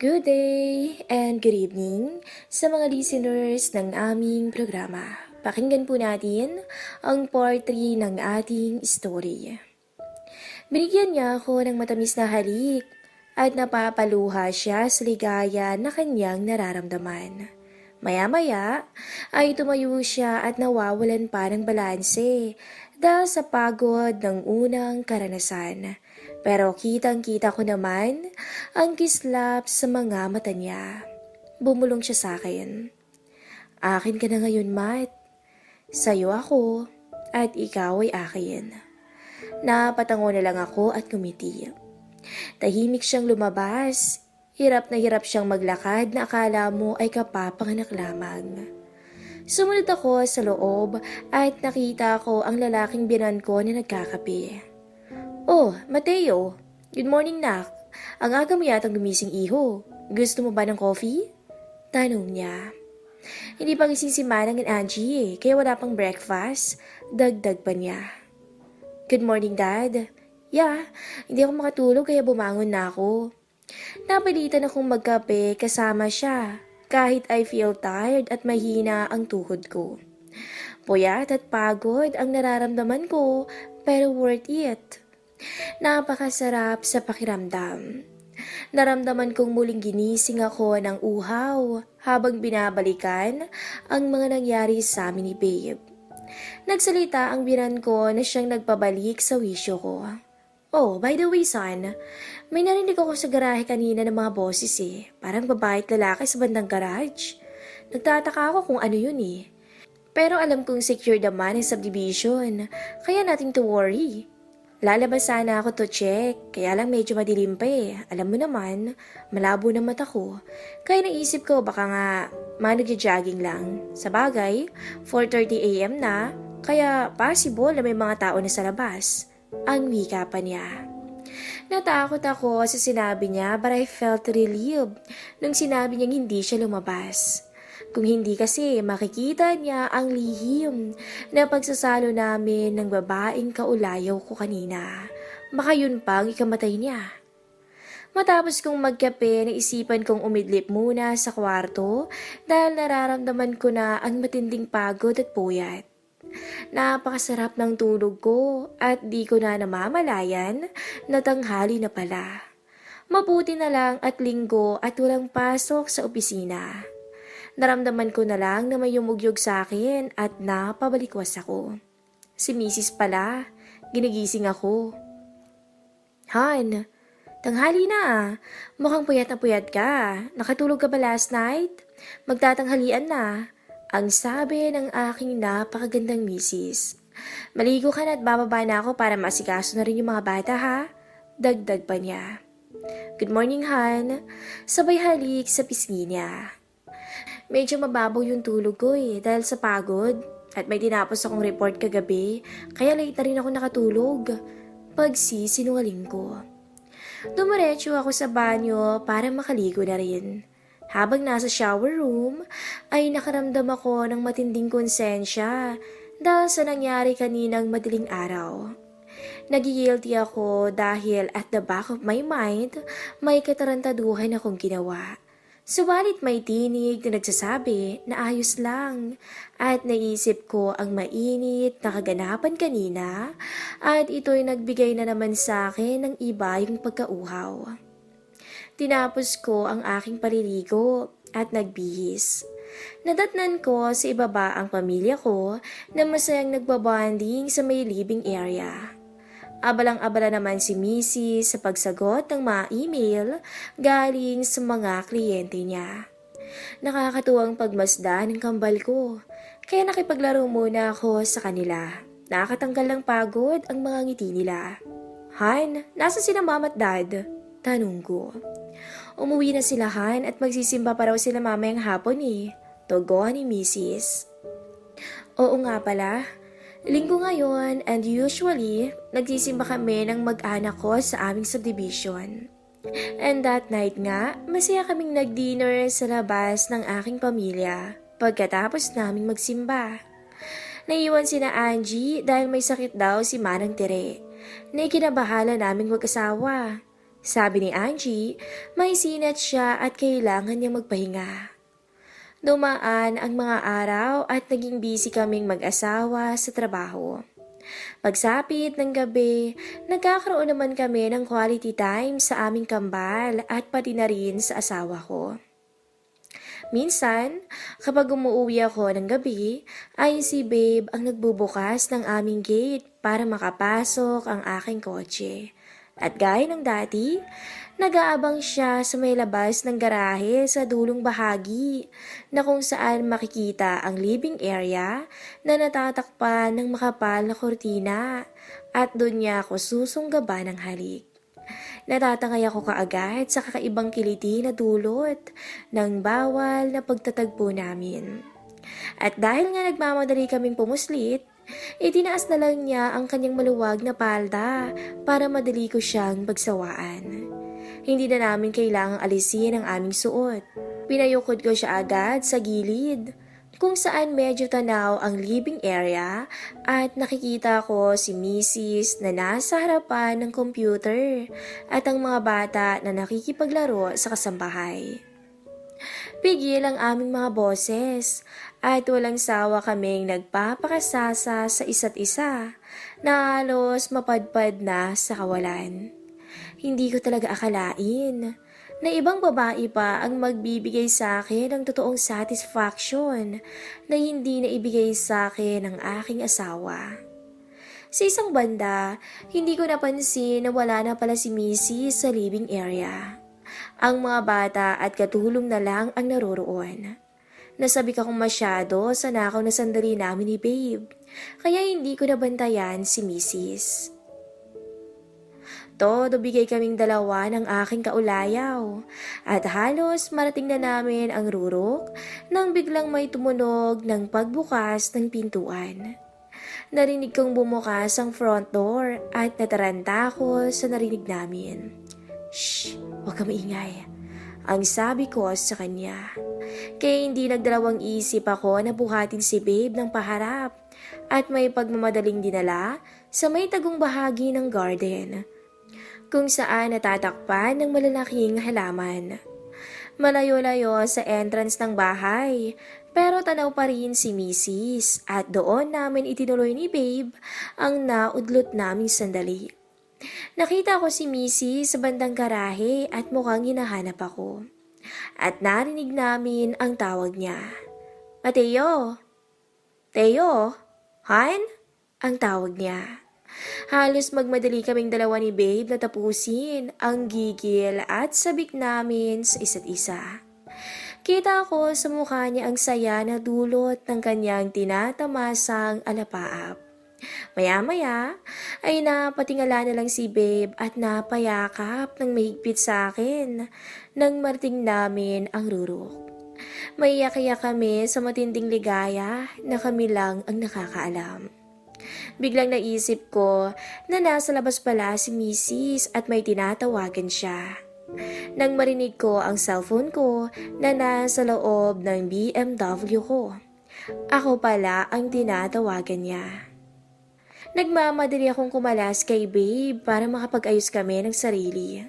Good day and good evening sa mga listeners ng aming programa. Pakinggan po natin ang part 3 ng ating story. Binigyan niya ako ng matamis na halik at napapaluha siya sa ligaya na kanyang nararamdaman. Maya-maya ay tumayo siya at nawawalan pa ng balanse dahil sa pagod ng unang karanasan. Pero kitang-kita ko naman ang kislap sa mga mata niya. Bumulong siya sa akin. Akin ka na ngayon, Matt. Sa'yo ako at ikaw ay akin. Napatango na lang ako at kumiti. Tahimik siyang lumabas. Hirap na hirap siyang maglakad na akala mo ay kapapanganak lamang. Sumunod ako sa loob at nakita ko ang lalaking binan ko na nagkakape. Oh, Mateo. Good morning, nak. Ang aga mo yatang gumising, iho. Gusto mo ba ng coffee? Tanong niya. Hindi pa gising si Manang and Angie eh, kaya wala pang breakfast. Dagdag pa niya. Good morning, Dad. Yeah, hindi ako makatulog kaya bumangon na ako. Napilitan akong magkape kasama siya kahit I feel tired at mahina ang tuhod ko. Puyat at pagod ang nararamdaman ko pero worth it. Napakasarap sa pakiramdam. Naramdaman kong muling ginising ako ng uhaw habang binabalikan ang mga nangyari sa amin ni Babe. Nagsalita ang biran ko na siyang nagpabalik sa wisyo ko. Oh, by the way, son, may narinig ako sa garahe kanina ng mga boses eh. Parang babae at lalaki sa bandang garage. Nagtataka ako kung ano yun eh. Pero alam kong secure naman ang subdivision, kaya natin to worry. Lalabas sana ako to check, kaya lang medyo madilim pa eh. Alam mo naman, malabo na mata ko. Kaya naisip ko baka nga managja-jogging lang. Sa bagay, 4.30am na, kaya possible na may mga tao na sa labas. Ang wika pa niya. Natakot ako sa sinabi niya but I felt relieved nung sinabi niyang hindi siya lumabas. Kung hindi kasi makikita niya ang lihim na pagsasalo namin ng babaeng kaulayaw ko kanina. Baka yun pang ikamatay niya. Matapos kong magkape, naisipan kong umidlip muna sa kwarto dahil nararamdaman ko na ang matinding pagod at puyat. Napakasarap ng tulog ko at di ko na namamalayan na tanghali na pala. Mabuti na lang at linggo at walang pasok sa opisina. Naramdaman ko na lang na may yumugyog sa akin at napabalikwas ako. Si Mrs. pala, ginigising ako. Han, tanghali na. Mukhang puyat na puyat ka. Nakatulog ka ba last night? Magtatanghalian na. Ang sabi ng aking napakagandang misis. Maligo ka na at bababa na ako para masikaso na rin yung mga bata ha. Dagdag pa niya. Good morning, Han. Sabay halik sa pisngi niya. Medyo mababaw yung tulog ko eh dahil sa pagod. At may tinapos akong report kagabi, kaya late na rin ako nakatulog. Pagsisinungaling ko. Dumiretso ako sa banyo para makaligo na rin. Habang nasa shower room, ay nakaramdam ako ng matinding konsensya dahil sa nangyari kaninang madaling araw. Nagigilty ako dahil at the back of my mind, may katarantaduhan akong ginawa. Subalit may tinig na nagsasabi na ayos lang at naisip ko ang mainit na kaganapan kanina at ito'y nagbigay na naman sa akin ng iba yung pagkauhaw. Tinapos ko ang aking paliligo at nagbihis. Nadatnan ko sa ibaba ang pamilya ko na masayang nagbabanding sa may living area. Abalang-abala naman si Missy sa pagsagot ng mga email galing sa mga kliyente niya. Nakakatuwang pagmasdan ng kambal ko, kaya nakipaglaro muna ako sa kanila. Nakakatanggal ng pagod ang mga ngiti nila. Han, nasa sila mama at dad? Tanong ko. Umuwi na sila Han at magsisimba pa raw sila mamayang hapon eh. Togo ni Mrs. Oo nga pala, Linggo ngayon and usually, nagsisimba kami ng mag-anak ko sa aming subdivision. And that night nga, masaya kaming nag-dinner sa labas ng aking pamilya pagkatapos naming magsimba. Naiwan si na Angie dahil may sakit daw si Manang Tere na ikinabahala naming mag-asawa. Sabi ni Angie, may sinat siya at kailangan niya magpahinga. Dumaan ang mga araw at naging busy kaming mag-asawa sa trabaho. Pagsapit ng gabi, nagkakaroon naman kami ng quality time sa aming kambal at pati na rin sa asawa ko. Minsan, kapag umuwi ako ng gabi, ay si Babe ang nagbubukas ng aming gate para makapasok ang aking kotse. At gaya ng dati, nag-aabang siya sa may labas ng garahe sa dulong bahagi na kung saan makikita ang living area na natatakpan ng makapal na kortina at doon niya ako susunggaban ng halik. Natatangay ako kaagad sa kakaibang kiliti na dulot ng bawal na pagtatagpo namin. At dahil nga nagmamadali kaming pumuslit, itinaas na lang niya ang kanyang maluwag na palda para madali ko siyang pagsawaan. Hindi na namin kailangang alisin ang aming suot. Pinayukod ko siya agad sa gilid kung saan medyo tanaw ang living area at nakikita ko si Mrs. na nasa harapan ng computer at ang mga bata na nakikipaglaro sa kasambahay. Pigil ang aming mga boses at walang sawa kaming nagpapakasasa sa isa't isa na halos mapadpad na sa kawalan. Hindi ko talaga akalain na ibang babae pa ang magbibigay sa akin ng totoong satisfaction na hindi na ibigay sa akin ng aking asawa. Sa isang banda, hindi ko napansin na wala na pala si Missy sa living area. Ang mga bata at katulong na lang ang naroroon. Nasabi ka kong masyado sa nakaw na sandali namin ni Babe, kaya hindi ko nabantayan si Mrs. Todo bigay kaming dalawa ng aking kaulayaw. At halos marating na namin ang rurok nang biglang may tumunog ng pagbukas ng pintuan. Narinig kong bumukas ang front door at nataranta ako sa narinig namin. Shh! Huwag ka maingay. Ang sabi ko sa kanya. Kaya hindi nagdalawang isip ako na buhatin si babe ng paharap at may pagmamadaling dinala sa may tagong bahagi ng garden kung saan natatakpan ng malalaking halaman. Malayo-layo sa entrance ng bahay, pero tanaw pa rin si Mrs. at doon namin itinuloy ni Babe ang naudlot naming sandali. Nakita ko si Mrs. sa bandang garahe at mukhang hinahanap ako. At narinig namin ang tawag niya. Mateo! Teo! Han? Ang tawag niya. Halos magmadali kaming dalawa ni Babe na tapusin ang gigil at sabik namin sa isa't isa. Kita ko sa mukha niya ang saya na dulot ng kanyang tinatamasang alapaap. Maya-maya ay napatingala na lang si Babe at napayakap ng mahigpit sa akin nang marting namin ang rurok. Maiyak-iyak kami sa matinding ligaya na kami lang ang nakakaalam. Biglang naisip ko na nasa labas pala si Mrs. at may tinatawagan siya. Nang marinig ko ang cellphone ko na nasa loob ng BMW ko. Ako pala ang tinatawagan niya. Nagmamadali akong kumalas kay Babe para makapag-ayos kami ng sarili.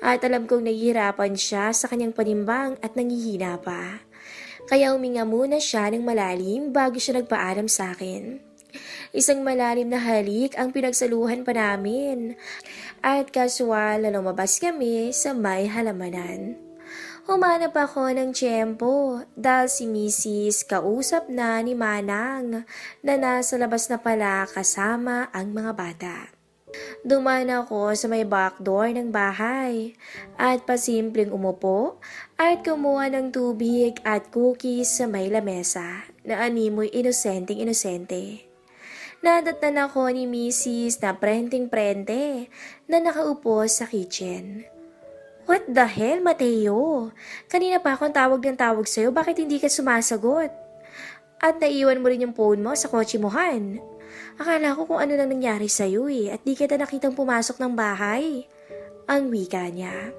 At alam kong nahihirapan siya sa kanyang panimbang at nangihina pa. Kaya huminga muna siya ng malalim bago siya nagpaalam sa akin. Isang malalim na halik ang pinagsaluhan pa namin. At kaswal na lumabas kami sa may halamanan. Humanap ako ng tiyempo dahil si Mrs. kausap na ni Manang na nasa labas na pala kasama ang mga bata. Duman ako sa may back door ng bahay at pasimpleng umupo at kumuha ng tubig at cookies sa may lamesa na animoy inosenteng inosente. Nadatnan ako ni Mrs. na prenting-prente na nakaupo sa kitchen. What the hell, Mateo? Kanina pa akong tawag ng tawag sa'yo, bakit hindi ka sumasagot? At naiwan mo rin yung phone mo sa kotse mo, Han. Akala ko kung ano nang nangyari sa'yo eh, at di kita nakitang pumasok ng bahay. Ang wika niya.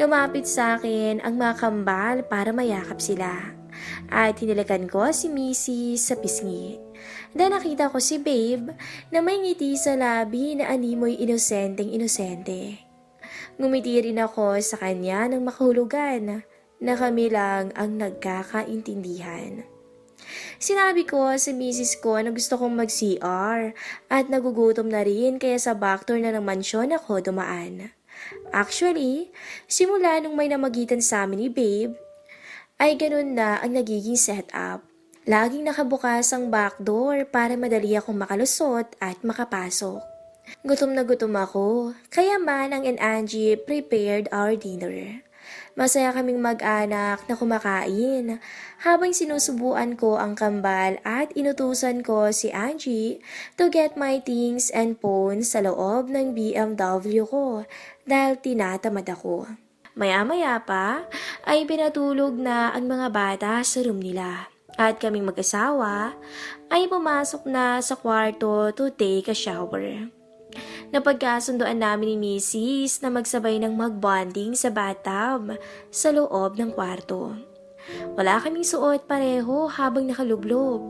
Lumapit sa akin ang mga kambal para mayakap sila. At hinilakan ko si Missy sa pisngi. Na nakita ko si Babe na may ngiti sa labi na animoy inosenteng inosente. Ngumiti rin ako sa kanya ng makahulugan na kami lang ang nagkakaintindihan. Sinabi ko sa misis ko na gusto kong mag-CR at nagugutom na rin kaya sa backdoor na ng mansyon ako dumaan. Actually, simula nung may namagitan sa amin ni Babe, ay ganun na ang nagiging setup. Laging nakabukas ang backdoor para madali akong makalusot at makapasok. Gutom na gutom ako, kaya man ang and Angie prepared our dinner. Masaya kaming mag-anak na kumakain habang sinusubuan ko ang kambal at inutusan ko si Angie to get my things and phone sa loob ng BMW ko dahil tinatamad ako. Maya-maya pa ay pinatulog na ang mga bata sa room nila at kaming mag-asawa ay pumasok na sa kwarto to take a shower. Napagkasundoan namin ni Mrs. na magsabay ng mag-bonding sa bathtub sa loob ng kwarto. Wala kaming suot pareho habang nakalublob.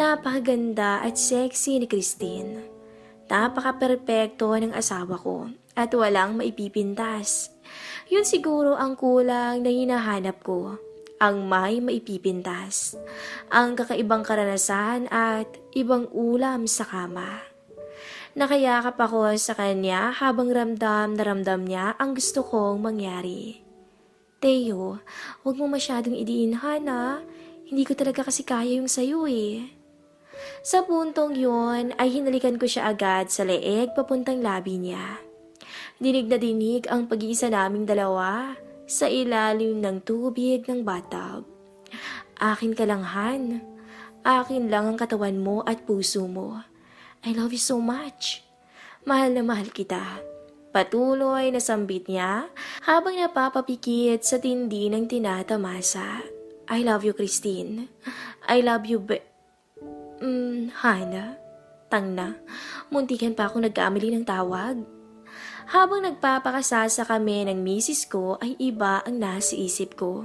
Napakaganda at sexy ni Christine. Napaka-perpekto ng asawa ko at walang maipipintas. Yun siguro ang kulang na hinahanap ko. Ang may maipipintas. Ang kakaibang karanasan at ibang ulam sa kama. Nakayakap ako sa kanya habang ramdam na ramdam niya ang gusto kong mangyari. Teo, huwag mo masyadong idiinhan ha. Hindi ko talaga kasi kaya yung sayo eh. Sa puntong yon ay hinalikan ko siya agad sa leeg papuntang labi niya. Dinig na dinig ang pag-iisa naming dalawa sa ilalim ng tubig ng bathtub. Akin ka lang, Han. Akin lang ang katawan mo at puso mo. I love you so much. Mahal na mahal kita. Patuloy na sambit niya habang napapapikit sa tindi ng tinatamasa. I love you, Christine. I love you, be... Mm, Hana. Tangna. Muntikan pa akong nagkamali ng tawag. Habang nagpapakasasa kami ng misis ko ay iba ang nasa isip ko.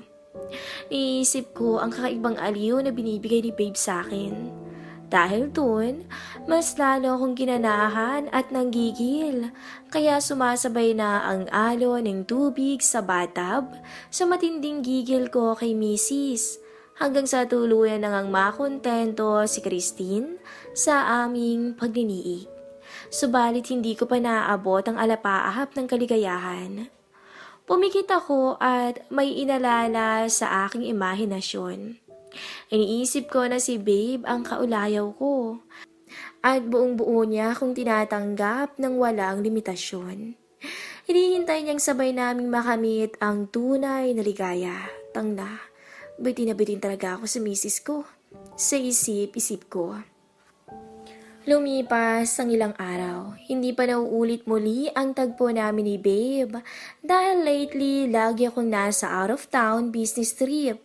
Niisip ko ang kakaibang aliw na binibigay ni babe sa akin. Dahil dun, mas lalo akong ginanahan at nanggigil. Kaya sumasabay na ang alo ng tubig sa bathtub sa matinding gigil ko kay misis. Hanggang sa tuluyan nang ang makontento si Christine sa aming pagniniig. Subalit hindi ko pa naaabot ang alapaahap ng kaligayahan. Pumikit ako at may inalala sa aking imahinasyon. Iniisip ko na si Babe ang kaulayaw ko. At buong buo niya kung tinatanggap ng walang limitasyon. Hinihintay niyang sabay naming makamit ang tunay na ligaya. Tangna, bitin na bitin talaga ako sa misis ko. Sa isip-isip ko. Lumipas ang ilang araw, hindi pa nauulit muli ang tagpo namin ni Babe dahil lately lagi akong nasa out of town business trip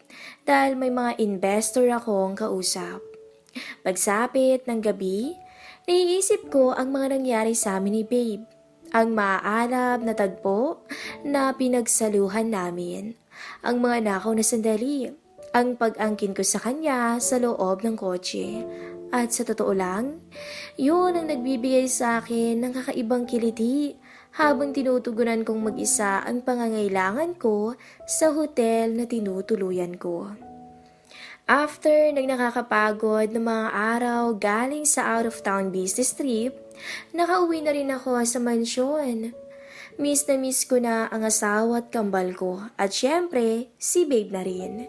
dahil may mga investor akong kausap. Pagsapit ng gabi, naiisip ko ang mga nangyari sa amin ni Babe. Ang maaalab na tagpo na pinagsaluhan namin. Ang mga nakaw na sandali. Ang pag-angkin ko sa kanya sa loob ng kotse at sa totoo lang, yun ang nagbibigay sa akin ng kakaibang kiliti habang tinutugunan kong mag-isa ang pangangailangan ko sa hotel na tinutuluyan ko. After nang nakakapagod ng mga araw galing sa out-of-town business trip, nakauwi na rin ako sa mansyon. Miss na miss ko na ang asawa at kambal ko at syempre si babe na rin.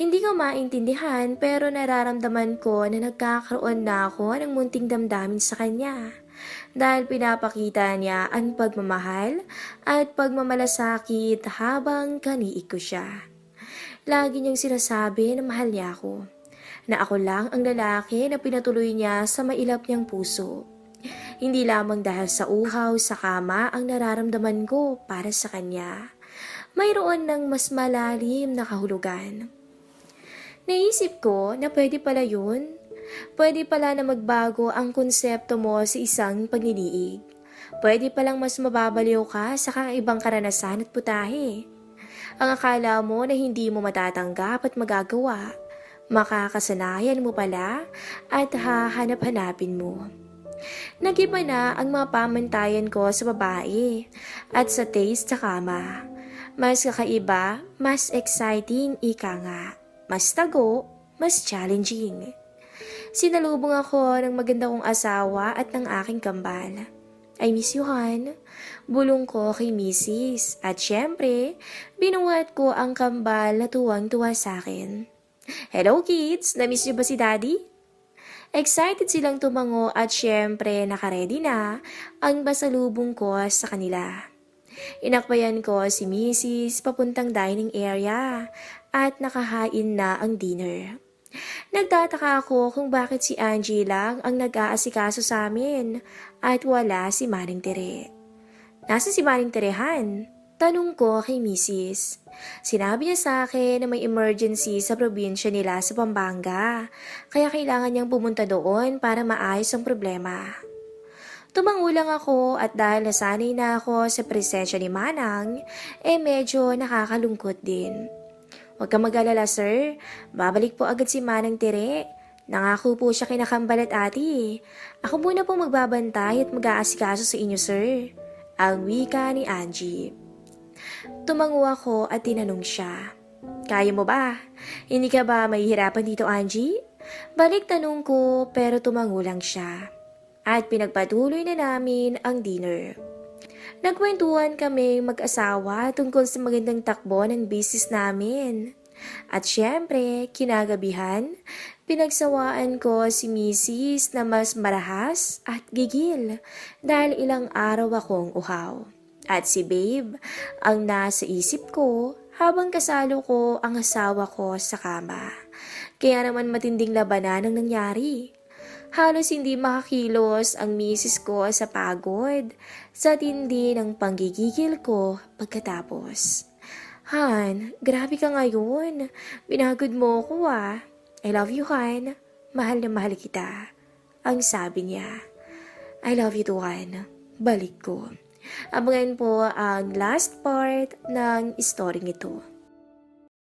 Hindi ko maintindihan pero nararamdaman ko na nagkakaroon na ako ng munting damdamin sa kanya. Dahil pinapakita niya ang pagmamahal at pagmamalasakit habang kaniik siya. Lagi niyang sinasabi na mahal niya ako. Na ako lang ang lalaki na pinatuloy niya sa mailap niyang puso. Hindi lamang dahil sa uhaw sa kama ang nararamdaman ko para sa kanya. Mayroon ng mas malalim na kahulugan. Naisip ko na pwede pala yun. Pwede pala na magbago ang konsepto mo sa isang pagniniig. Pwede palang mas mababaliw ka sa kakaibang karanasan at putahe. Ang akala mo na hindi mo matatanggap at magagawa, makakasanayan mo pala at hahanap-hanapin mo. Nagiba na ang mga pamantayan ko sa babae at sa taste sa kama. Mas kakaiba, mas exciting, ika nga. Mas tago, mas challenging. Sinalubong ako ng maganda kong asawa at ng aking kambal. I miss you, Han. Bulong ko kay Mrs. At syempre, binuhat ko ang kambal na tuwang-tuwa sa akin. Hello kids! Namiss niyo ba si Daddy? Excited silang tumango at syempre nakaredy na ang basalubong ko sa kanila. Inakbayan ko si Mrs. papuntang dining area at nakahain na ang dinner. Nagtataka ako kung bakit si Angie lang ang nag-aasikaso sa amin at wala si Maring Tere. Nasa si Maring Terehan? Tanong ko kay Mrs. Sinabi niya sa akin na may emergency sa probinsya nila sa Pampanga, kaya kailangan niyang pumunta doon para maayos ang problema. Tumango lang ako at dahil nasanay na ako sa presensya ni Manang, eh medyo nakakalungkot din. Huwag kang mag-alala sir, babalik po agad si Manang Tere. Nangako po siya kinakambal at ate. Ako muna po magbabantay at mag-aasikaso sa inyo sir. Ang wika ni Angie. Tumango ako at tinanong siya. Kaya mo ba? Hindi ka ba mahihirapan dito, Angie? Balik tanong ko pero tumango lang siya. At pinagpatuloy na namin ang dinner. Nagkwentuhan kami mag-asawa tungkol sa magandang takbo ng business namin. At syempre, kinagabihan, pinagsawaan ko si Mrs. na mas marahas at gigil dahil ilang araw akong uhaw. At si Babe ang nasa isip ko habang kasalo ko ang asawa ko sa kama. Kaya naman matinding labanan ang nangyari. Halos hindi makakilos ang misis ko sa pagod sa tindi ng panggigigil ko pagkatapos. Han, grabe ka ngayon. Binagod mo ko ah. I love you, Han. Mahal na mahal kita. Ang sabi niya. I love you too, Han. Balik ko. Abangan po ang last part ng story ito.